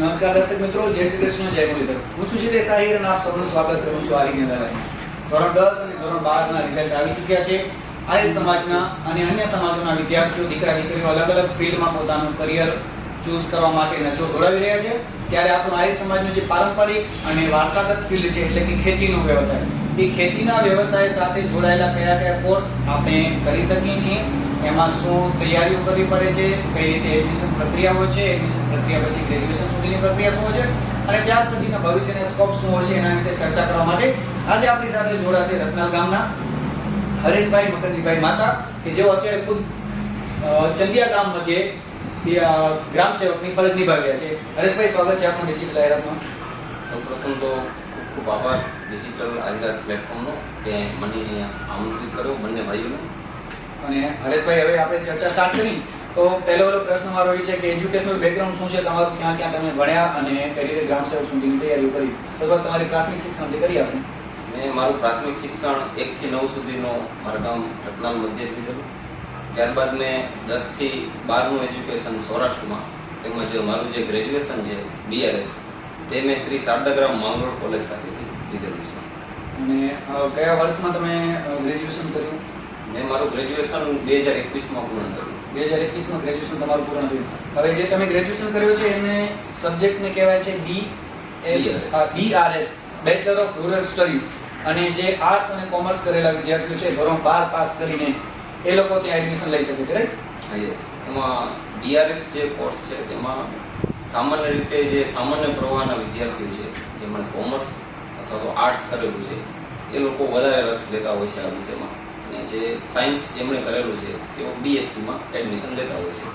નમસ્કાર દર્શક મિત્રો, જય શ્રી કૃષ્ણ, જય મુરલીધર. હું છું જીતે સાહિર અને આપ સૌનું સ્વાગત કરું છું આરી નિંદાલયમાં ધોરણ દસ અને ધોરણ બારના રિઝલ્ટ આવી ચૂક્યા છે. આહિર સમાજના અને અન્ય સમાજોના વિદ્યાર્થીઓ, દીકરા, દીકરીઓ અલગ અલગ ફિલ્ડમાં પોતાનું કરિયર ચૂઝ કરવા માટે નજો દોડાવી રહ્યા છે. ત્યારે આપણું આહિર સમાજનું જે પારંપરિક અને વારસાગત ફિલ્ડ છે, એટલે કે ખેતીનો વ્યવસાય. એ ખેતીના વ્યવસાય સાથે જોડાયેલા કયા કયા કોર્સ આપણે કરી શકીએ છીએ? એમાં શું તૈયારીઓ કરવી પડે છે, કઈ રીતે એડમિશન પ્રક્રિયા હોય છે એડમિશન પ્રક્રિયા પછી ગ્રેજ્યુએશન સુધીની પ્રક્રિયા શું હોય છે, અને ત્યાર પછીના ભવિષ્યના સ્કોપ શું હોય છે એના વિશે ચર્ચા કરવા માટે આજે આપણી સાથે જોડાશે રત્નાલ ગામના, હરેશભાઈ મકરજીભાઈ માતા, કે જેઓ અત્યારે ખુદ ચંદિયા ગામ મધ્યે ગ્રામ સેવકની ફરજ નિભાવી રહ્યા છે. હરેશભાઈ, સ્વાગત છે આપનું ડિજિટલ સૌ સૌપ્રથમ તો ખૂબ ખૂબ આભાર. ડિજિટલ આઝાદ પ્લેટફોર્મનો કે મને આમંત્રિત કર્યો, બંને ભાઈઓને. અને હરેશભાઈ હવે આપણે ચર્ચા સ્ટાર્ટ કરી. તો પહેલો પહેલો પ્રશ્ન મારો એ છે કે એજ્યુકેશનલ બેકગ્રાઉન્ડ શું છે? તમારું ક્યાં ક્યાં તમે ભણ્યા અને કઈ રીતે ગ્રામ સેવક સુધીની તૈયારી કરી? શરૂઆત તમારી પ્રાથમિક શિક્ષણથી કરી આપણે. મેં મારું પ્રાથમિક શિક્ષણ એકથી નવ સુધીનો મારા ગામ રતનાલ મધ્યે લીધેલું ત્યારબાદ મેં દસથી બારનું એજ્યુકેશન સૌરાષ્ટ્રમાં. તેમજ મારું જે ગ્રેજ્યુએશન છે બીઆરએસ તે મેં શ્રી શારદાગ્રામ માંગરોળ કોલેજ ખાતેથી લીધેલું છે. અને કયા વર્ષમાં તમે ગ્રેજ્યુએશન કર્યું? મેં મારું ગ્રેજ્યુએશન બે હજાર એકવીસમાં પૂર્ણ કર્યું. બે હજાર એકવીસમાં ગ્રેજ્યુએશન તમારું પૂર્ણ થયું. હવે જે તમે ગ્રેજ્યુએશન કર્યું છે એને સબ્જેક્ટને કહેવાય છે B S. BRS bachelor of rural studies અને જે આર્ટ્સ અને કોમર્સ કરેલા વિદ્યાર્થીઓ છે ધોરણ બાર પાસ કરીને એ લોકો ત્યાં એડમિશન લઈ શકે છે રાઈટ યસ એમાં બીઆરએસ જે કોર્સ છે તેમાં સામાન્ય રીતે જે સામાન્ય પ્રવાહના વિદ્યાર્થીઓ છે જેમણે કોમર્સ અથવા તો આર્ટ્સ કરેલું છે એ લોકો વધારે રસ લેતા હોય છે આ વિષયમાં. અને જે સાયન્સ જેમણે કરેલું છે, તેઓ બીએસસીમાં એડમિશન લેતા હોય છે.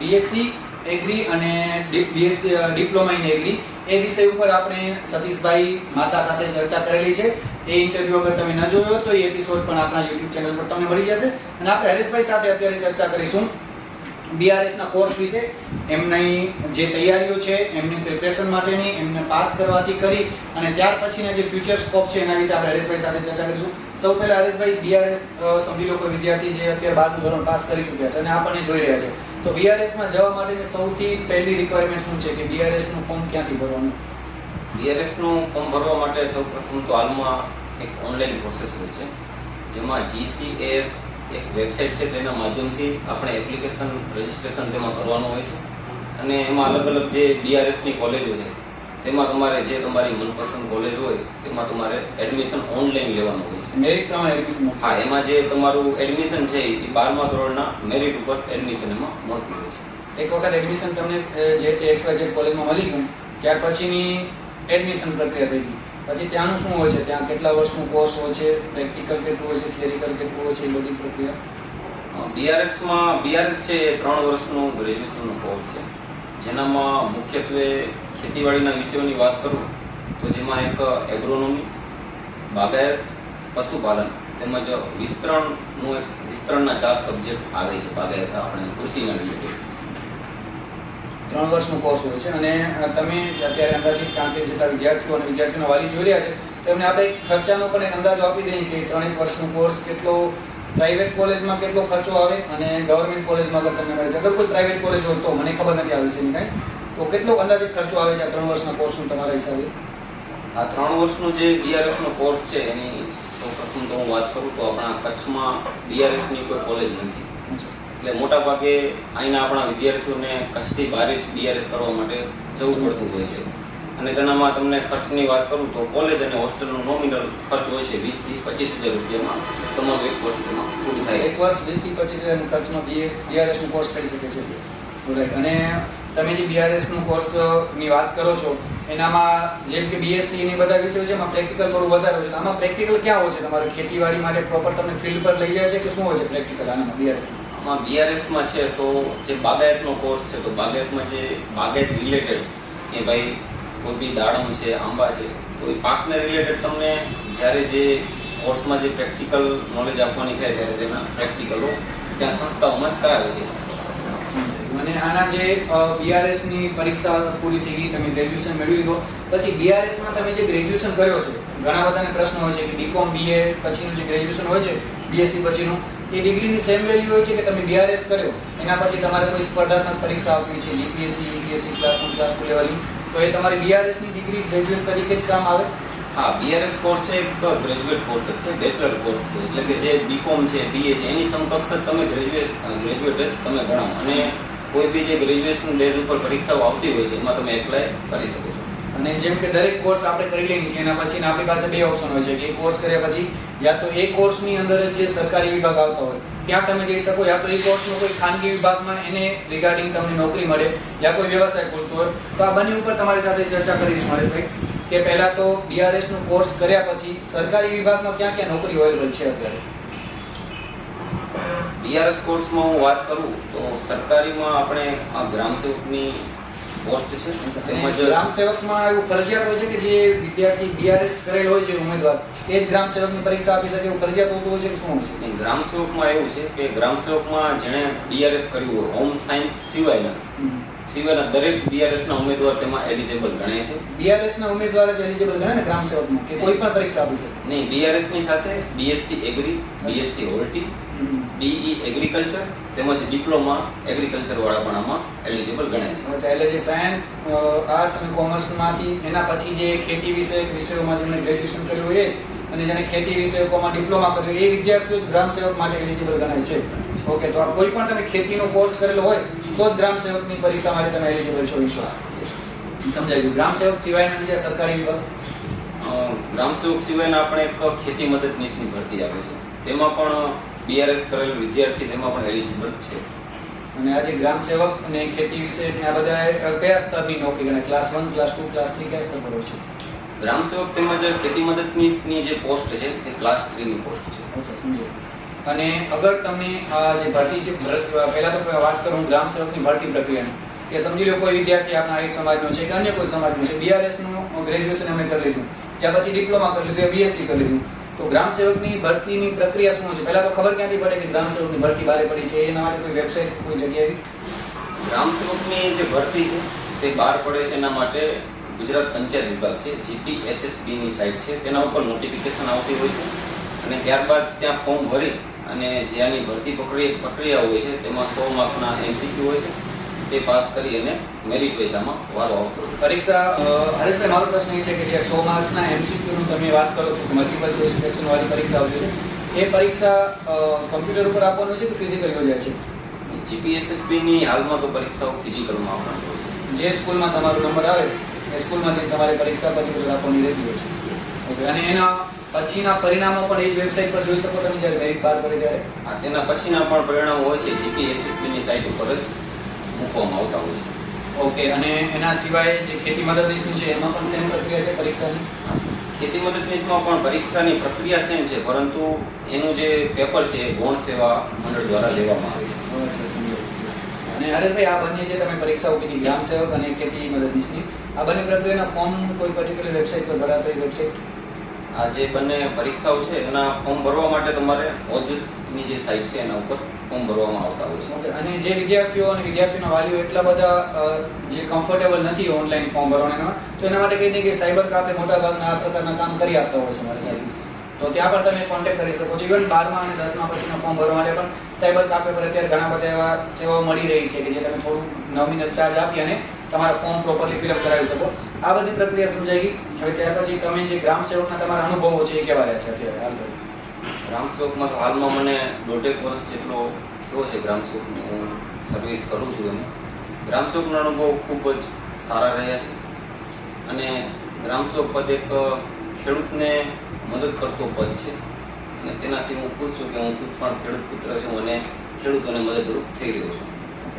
બીએસસી એગ્રી અને બીએસસી ડિપ્લોમા ઇન એગ્રી એ વિષય ઉપર આપણે સતીશભાઈ માતા સાથે ચર્ચા કરેલી છે. એ ઇન્ટરવ્યુ અગર તમે ન જોયો તો એ એપિસોડ પણ આપણા યુટ્યુબ ચેનલ પર તમને મળી જશે. અને આપણે હરેશભાઈ સાથે અત્યારે ચર્ચા કરીશું. બીઆરએસના કોર્સ વિશે. એમની જે તૈયારીઓ છે, એમની પ્રિપરેશન માટેની, એમને પાસ કરવાથી કરી અને ત્યાર પછીના જે ફ્યુચર સ્કોપ છે, એના વિશે આપણે હરેશભાઈ સાથે ચર્ચા કરીશું. સૌ પહેલા હરેશભાઈ બીઆરએસ સમજી લોકો વિદ્યાર્થી જે અત્યારે બારનું ધોરણ પાસ કરી ચૂક્યા છે અને આપણને જોઈ રહ્યા છે. તો બીઆરએસમાં જવા માટેની સૌથી પહેલી રિક્વાયરમેન્ટ શું છે કે બીઆરએસનું ફોર્મ ક્યાંથી ભરવાનું? બીઆરએસનું ફોર્મ ભરવા માટે સૌપ્રથમ તો હાલમાં એક ઓનલાઈન પ્રોસેસ હોય છે, જેમાં જીસીએસ એક વેબસાઇટ છે, તેના માધ્યમથી આપણે એપ્લિકેશન રજિસ્ટ્રેશન તેમાં કરવાનું હોય છે. અને એમાં અલગ અલગ જે બીઆરએસની કોલેજો છે તેમાં તમારે જે તમારી મનપસંદ કોલેજ હોય તેમાં તમારે એડમિશન ઓનલાઈન લેવાનું હોય છે. મેરિટ પ્રમાણે એડમિશન હા એમાં જે તમારું એડમિશન છે એ બારમા ધોરણના મેરિટ ઉપર એડમિશન એમાં મળતું હોય છે. એક વખત એડમિશન તમને જે તે એક્સવાય કોલેજમાં મળી ગયું ત્યાર પછીની એડમિશન પ્રક્રિયા થઈ ગઈ. પછી ત્યાંનું શું હોય છે? ત્યાં કેટલા વર્ષનું કોર્સ હોય છે? પ્રેક્ટિકલ કેટલું હોય છે? થિયરિકલ કેટલું હોય છે? એ બધી પ્રક્રિયા? બીઆરએસમાં બીઆરએસ છે એ ત્રણ વર્ષનું ગ્રેજ્યુએશનનો કોર્સ છે. જેનામાં મુખ્યત્વે ખેતીવાડીના વિષયોની વાત કરું, તો જેમાં એક એગ્રોનોમી બાગાયત, પશુપાલન તેમજ વિસ્તરણનું એક વિસ્તરણના ચાર સબ્જેક્ટ આવે છે બાગાયત, આપણે કૃષિના રિલેટેડ ત્રણ વર્ષનો કોર્સ હોય છે અને તમે અત્યારે અંદાજિત કારણ જેટલા વિદ્યાર્થીઓ અને વિદ્યાર્થીઓના વાલી જોઈ રહ્યા છે, તો એમને આપણે ખર્ચાનો પણ એક અંદાજો આપી દઈએ કે ત્રણેક વર્ષનો કોર્સ કેટલો પ્રાઇવેટ કોલેજમાં કેટલો ખર્ચો આવે અને ગવર્મેન્ટ કોલેજમાં અગર તમને મળે છે? અગર કોઈ પ્રાઇવેટ કોલેજ હોય તો મને ખબર નથી આ વિશેની કાંઈ. તો કેટલો અંદાજિત ખર્ચો આવે છે આ ત્રણ વર્ષના કોર્સનું તમારા હિસાબે? આ ત્રણ વર્ષનો જે બીઆરએસનો કોર્સ છે એની સૌપ્રથમ તો હું વાત કરું તો આપણા કચ્છમાં બીઆરએસની કોઈ કોલેજ નથી. એટલે મોટા ભાગે અહીંના આપણા વિદ્યાર્થીઓને કચ્છથી બહાર જ બીઆરએસ કરવા માટે જવું પડતું હોય છે. અને તેનામાં તમને ખર્ચની વાત કરું તો કોલેજ અને હોસ્ટેલનો નોમિનલ ખર્ચ હોય છે વીસથી પચીસ હજાર રૂપિયામાં. તમારું એક વર્ષમાં પૂરું થાય એક વર્ષ વીસથી પચીસ હજાર ખર્ચમાં બીએ બીઆરએસનો કોર્સ થઈ શકે છે. અને તમે જે બીઆરએસનું કોર્સની વાત કરો છો એનામાં જેમ કે બીએસસી ની બધા વિષયો છે એમાં પ્રેક્ટિકલ થોડું વધારે હોય છે. આમાં પ્રેક્ટિકલ ક્યાં હોય છે? તમારે ખેતીવાડી માટે પ્રોપર તમને ફિલ્ડ પર લઈ જાય છે કે શું હોય છે પ્રેક્ટિકલ આનામાં બીઆરએસ આમાં બીઆરએસમાં છે તો જે બાગાયતનો કોર્સ છે તો બાગાયતમાં જે બાગાયત રિલેટેડ કે ભાઈ કોઈ બી દાડમ છે, આંબા છે, કોઈ પાકને રિલેટેડ તમને જ્યારે જે કોર્સમાં જે પ્રેક્ટિકલ નોલેજ આપવાની થાય ત્યારે તેના પ્રેક્ટિકલો ત્યાં સંસ્થાઓમાં જ કરાવે છે. અને આના જે બીઆરએસની પરીક્ષા પૂરી થઈ ગઈ, તમે ગ્રેજ્યુએશન મેળવી લો પછી બીઆરએસમાં તમે જે ગ્રેજ્યુએશન કર્યો છે, ઘણા બધાને પ્રશ્ન હોય છે કે બીકોમ બીએ પછીનું જે ગ્રેજ્યુએશન હોય છે બીએસસી પછીનું, એ ડિગ્રીની સેમ વેલ્યુ હોય છે કે તમે બીઆરએસ કર્યો? એના પછી તમારે કોઈ સ્પર્ધાત્મક પરીક્ષા આપવી છે GPSC UPSC class one class two લેવલની તો એ તમારી બીઆરએસની ડિગ્રી ગ્રેજ્યુએટ તરીકે જ કામ આવે? હા બીઆરએસ કોર્સ છે, એક ગ્રેજ્યુએટ કોર્સ જ છે બેચલર કોર્સ છે. એટલે કે જે બીકોમ છે બીએ છે, એની સમકક્ષ જ તમે ગ્રેજ્યુએટ ગ્રેજ્યુએટ જ તમે ગણાવો. અને કોઈ બી જે ગ્રેજ્યુએશન બેઝ ઉપર પરીક્ષાઓ આવતી હોય છે, એમાં તમે એપ્લાય કરી શકો છો. અને જેમ કે દરેક કોર્સ આપણે કરી લઈએ છીએ એના પછી આપણી પાસે બે ઓપ્શન હોય છે, કે કોર્સ કર્યા પછી યા તો એ કોર્સની અંદર જે સરકારી વિભાગ આવતા હોય, ત્યાં તમે જઈ શકો, યા તો એ કોર્સનો કોઈ ખાનગી વિભાગમાં એને રિગાર્ડિંગ તમને નોકરી મળે, યા કોઈ વ્યવસાય ખોલતો હોય. તો આ બંને ઉપર તમારી સાથે ચર્ચા કરીશું હરેશભાઈ કે પહેલા તો બીઆરએસ નો કોર્સ કર્યા પછી સરકારી વિભાગમાં ક્યાં ક્યાં નોકરી અવેલેબલ છે અત્યારે? બીઆરએસ કોર્સમાં હું વાત કરું તો સરકારીમાં આપણે ગ્રામ સેવકની પોસ્ટ છે. તેમજ ગ્રામ સેવકમાં એવું ફરજિયાત હોય છે કે જે વિદ્યાર્થી બીઆરએસ કરેલ હોય છે ઉમેદવાર એ જ ગ્રામ સેવકની પરીક્ષા આપી શકે એવું ફરજિયાત હોતું હોય છે કે શું હોય છે? ગ્રામ સેવકમાં એવું છે કે ગ્રામ સેવકમાં જેણે બીઆરએસ કર્યું હોય હોમ સાયન્સ સિવાયના સિવાયના દરેક બીઆરએસ ના ઉમેદવાર તેમાં એલિજિબલ ગણાય છે. બીઆરએસ ના ઉમેદવાર જ એલિજિબલ ગણાય ને ગ્રામ સેવકમાં? કે કોઈ પણ પરીક્ષા આપી શકે? નહીં બીઆરએસની સાથે BSc agri BSc horti BE agriculture તેમજ ડિપ્લોમા એગ્રીકલ્ચર વાળા પણ આમાં એલિજિબલ ગણાય છે. અચ્છા એટલે જે સાયન્સ આર્ટ્સ અને કોમર્સમાંથી એના પછી જે ખેતી વિષયક વિષયોમાં જેમણે ગ્રેજ્યુએશન કર્યું હોય અને જેને ખેતી વિષયકોમાં ડિપ્લોમા કર્યું એ વિદ્યાર્થીઓ જ ગ્રામ સેવક માટે એલિજિબલ ગણાય છે. ઓકે તો આ કોઈ પણ તમે ખેતીનો કોર્સ કરેલો હોય તો જ ગ્રામ સેવકની પરીક્ષા માટે તમે એલિજિબલ છો વિશ્વ. સમજાય ગયું. ગ્રામ સેવક સિવાયના બીજા સરકારી વિભાગ? ગ્રામ સેવક સિવાયના આપણે એક ખેતી મદદનીશની ભરતી આવે છે. તેમાં પણ બીઆરએસ કરેલ વિદ્યાર્થી તેમાં પણ એલિજિબલ છે. અને આજે ગ્રામ સેવક અને ખેતી વિશે આ બધા કયા સ્તરની નોકરી ગણાય? Class one class two class three કયા સ્તર પર હોય છે? ગ્રામ સેવક તેમજ ખેતી મદદનીશની જે પોસ્ટ છે તે ક્લાસ થ્રીની પોસ્ટ છે. અચ્છા સમજાયું અને અગર તમે આ જે ભરતી છે પહેલા તો વાત કરું ગ્રામ સેવકની ભરતી પ્રક્રિયાની. કે સમજી લો કોઈ વિદ્યાર્થી આપણા એક સમાજનો છે કે અન્ય કોઈ સમાજનો છે બીઆરએસનું ગ્રેજ્યુએશન અમે કરી લીધું. ત્યાર પછી ડિપ્લોમા કરી લીધું બીએસસી કરી લીધું. તો ગ્રામ સેવકની ભરતીની પ્રક્રિયા શું છે? પહેલા તો ખબર ક્યાંથી પડે કે ગ્રામ સેવકની ભરતી બારે પડી છે? એના માટે કોઈ વેબસાઇટ કોઈ જગ્યાએ ગ્રામ સેવકની જે ભરતી છે, તે બહાર પડે છે એના માટે ગુજરાત પંચાયત વિભાગ છે જીપીએસએસબી ની સાઇટ છે. તેના ઉપર નોટિફિકેશન આવતી હોય છે. અને ત્યારબાદ ત્યાં ફોર્મ ભરી અને જે આની ભરતી પ્રક્રિયા હોય છે તેમાં સો માર્કના એમસીક્યુ હોય છે. તે પાસ કરી અને મેરિટ વાઇઝામાં વારો આવતો પરીક્ષા હરેશભાઈ મારો પ્રશ્ન એ છે કે જે સો માર્ક્સના એમસીક્યુનું તમે વાત કરો છો મલ્ટિપલ ચોઇસ ક્વેશ્ચનવાળી પરીક્ષા આવતી છે એ પરીક્ષા કમ્પ્યુટર ઉપર આપવાનું છે કે ફિઝિકલ યોજાય છે? જીપીએસએસબીની હાલમાં તો પરીક્ષાઓ ફિઝિકલમાં આવવાનું હોય છે. જે સ્કૂલમાં તમારો નંબર આવે એ સ્કૂલમાં જઈને તમારે પરીક્ષા કમ્પ્યુટર આપવાની રહેતી હોય છે. ઓકે અને એના પછીના પરિણામો પણ એ જ વેબસાઇટ પર જોઈ શકો તમે જ્યારે મેરિટ પાર કરે ત્યારે. હા તેના પછીના પણ પરિણામો હોય છે જીપીએસએસબી ની સાઇટ ઉપર જ મૂકવામાં આવતા હોય છે. ઓકે અને એના સિવાય જે ખેતી મદદનીશનું છે એમાં પણ સેમ પ્રક્રિયા છે પરીક્ષાની? ખેતી મદદનીશમાં પણ પરીક્ષાની પ્રક્રિયા સેમ છે પરંતુ એનું જે પેપર છે એ ગૌણ સેવા મંડળ દ્વારા લેવામાં આવે છે. અને હરેશભાઈ આ બંને છે તમે પરીક્ષાઓ કીધી ગ્રામ સેવક અને ખેતી મદદનીશની આ બંને પ્રક્રિયાના ફોર્મ કોઈ પર્ટિક્યુલર વેબસાઇટ પર ભરાતો હોય વેબસાઇટ આ જે બંને પરીક્ષાઓ છે એના ફોર્મ ભરવા માટે તમારે ઓજસની જે સાઇટ છે એના ઉપર ફોર્મ ભરવામાં આવતા હોય છે. અને જે વિદ્યાર્થીઓ અને વિદ્યાર્થીઓના વાલીઓ એટલા બધા જે કમ્ફર્ટેબલ નથી ઓનલાઈન ફોર્મ ભરવાના તો એના માટે કહી દઈએ કે સાયબર કાપે મોટા ભાગના આ પ્રકારના કામ કરી આપતા હોય છે મારે. તો ત્યાં પર તમે કોન્ટેક્ટ કરી શકો છો. ઇવન બારમા અને દસમા પછીના ફોર્મ ભરવા માટે પણ સાયબર કાપે પર અત્યારે ઘણા બધા એવા સેવાઓ મળી રહી છે કે જે તમે થોડું નવમી ચાર્જ આપી અને તમારા ફોર્મ પ્રોપરલી ફિલઅપ કરાવી શકો. આ બધી પ્રક્રિયા સમજાઈ ગઈ. હવે ત્યાર પછી તમે જે ગ્રામ સેવકના તમારા અનુભવો છે એ કેવા રહ્યા છે અત્યારે? હાલ ગ્રામ સેવકમાં તો હાલમાં મને દોઢેક વર્ષ જેટલો થયો છે ગ્રામ સેવકની. હું સર્વિસ કરું છું એમ ગ્રામ સેવકનો અનુભવ ખૂબ જ સારા રહ્યા છે. અને ગ્રામ સેવક પદ એક ખેડૂતને મદદ કરતો પદ છે. અને તેનાથી હું ખુશ છું કે હું ખુદ પણ ખેડૂત પુત્ર છું અને ખેડૂતોને મદદરૂપ થઈ રહ્યો છું.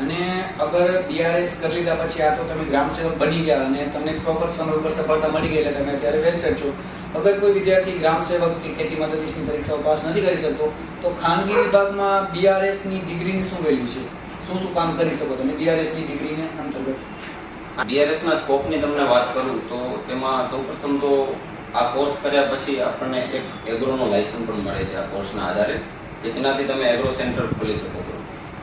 અને અગર બીઆરએસ કરી લીધા પછી આ તો તમે ગ્રામ સેવક બની ગયા અને તમને પ્રોપર સમય ઉપર સફળતા મળી ગઈ એટલે તમે અત્યારે વેલસેટ છો. અગર કોઈ વિદ્યાર્થી ગ્રામ સેવક કે ખેતી મદદનીશની પરીક્ષાઓ પાસ નથી કરી શકતો, તો ખાનગી વિભાગમાં બીઆરએસની ડિગ્રીની શું વેલ્યુ છે? શું શું કામ કરી શકો તમે બીઆરએસની ડિગ્રીને અંતર્ગત? બીઆરએસના સ્કોપની તમને વાત કરું તો તેમાં સૌપ્રથમ તો આ કોર્સ કર્યા પછી આપણને એક એગ્રોનો લાયસન્સ પણ મળે છે આ કોર્સના આધારે કે જેનાથી તમે એગ્રો સેન્ટર ખોલી શકો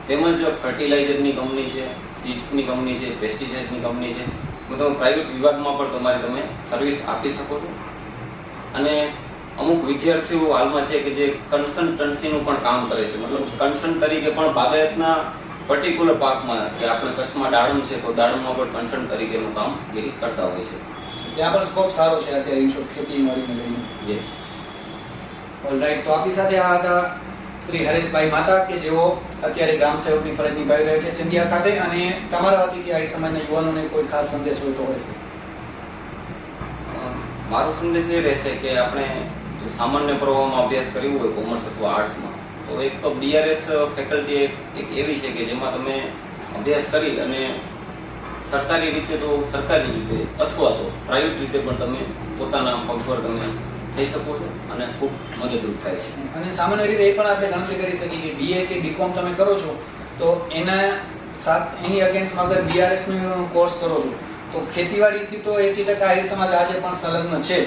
તેમજ ફર્ટિલાઇઝરની કંપની છે સીડ્સની કંપની છે પેસ્ટિસાઇડની કંપની છે. તો તમે પ્રાઇવેટ વિભાગમાં પણ તમારે તમે સર્વિસ આપી શકો છો. અને અમુક વિદ્યાર્થીઓ હાલમાં છે કે જે કન્સલ્ટન્સીનું પણ કામ કરે છે. મતલબ કન્સલ્ટ તરીકે પણ બાગાયતના પર્ટિક્યુલર પાકમાં કે આપણે કચ્છમાં દાડમ છે તો દાડમમાં પણ કન્સલ્ટ તરીકેનું કામગીરી કરતા હોય છે. ત્યાં પણ સ્કોપ સારો છે. અત્યારે ઇનશોર્ટ ખેતી વાળીને લઈને. યસ ઓલરાઈટ તો આપની સાથે આ હતા શ્રી હરેશભાઈ માતા કે જેઓ અત્યારે ગ્રામ સેવકની ફરજ નિભાવી રહ્યા છે ચંદિયા ખાતે અને તમારા વતીથી આ સમાજના યુવાનોને કોઈ ખાસ સંદેશ હોય તો હોય છે. મારો સંદેશ એ રહેશે કે આપણે સામાન્ય પ્રવાહમાં અભ્યાસ કર્યો હોય કોમર્સ અથવા આર્ટ્સમાં, તો એક બીઆરએસ ફેકલ્ટી એક એવી છે કે જેમાં તમે અભ્યાસ કરી અને સરકારી રીતે તો સરકારી રીતે અથવા તો પ્રાઇવેટ રીતે પણ તમે પોતાના પગભર તમે થઈ શકો છો અને ખૂબ મદદરૂપ થાય છે. અને સામાન્ય રીતે એ પણ આપણે ગણતરી કરી શકીએ કે બીએ કે બીકોમ તમે કરો છો તો એના સાથ એની અગેન્સ્ટમાં અગર બીઆરએસનો કોર્સ કરો છો તો ખેતીવાડીથી તો એસી ટકા આહિર સમાજ આજે પણ સંલગ્ન છે.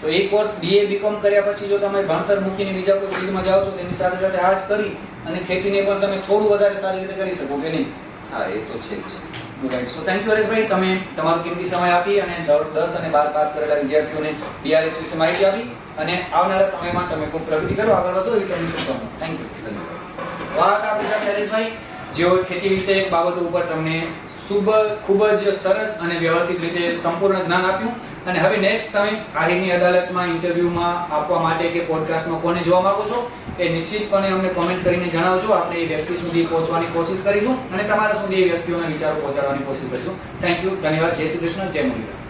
તો એ કોર્સ બીએ બીકોમ કર્યા પછી જો તમે ભણતર મૂકીને બીજા કોઈ ફિલ્ડમાં જાઓ છો તેની સાથે સાથે આ જ કરી અને ખેતીને પણ તમે થોડું વધારે સારી રીતે કરી શકો કે નહીં? હા એ તો છે જ. Right so thank you Hareshbhai તમે તમારો કિંમતી સમય આપી અને દસ અને બાર પાસ કરેલા વિદ્યાર્થીઓને બીઆરએસ વિશે માહિતી આપી અને આવનારા સમયમાં તમે ખૂબ પ્રગતિ કરો, આગળ વધો, એ તમને શુભકામના. થેન્ક યુ વાત આપણી સાથે હરેશભાઈ જેઓ ખેતી વિશે બાબતો ઉપર તમને ખૂબ ખૂબ જ સરસ અને વ્યવસ્થિત રીતે સંપૂર્ણ જ્ઞાન આપ્યું. અને હવે નેક્સ્ટ તમે આહિરની અદાલતમાં ઇન્ટરવ્યુમાં આપવા માટે કે પોડકાસ્ટમાં કોને જોવા માંગો છો? એ નિશ્ચિતપણે અમને કોમેન્ટ કરીને જણાવજો. આપણે એ વ્યક્તિ સુધી પહોંચવાની કોશિશ કરીશું અને તમારા સુધી એ વ્યક્તિઓના વિચારો પહોંચાડવાની કોશિશ કરીશું. થેન્ક યુ ધન્યવાદ. જય શ્રી કૃષ્ણ. જય મુરલીધર.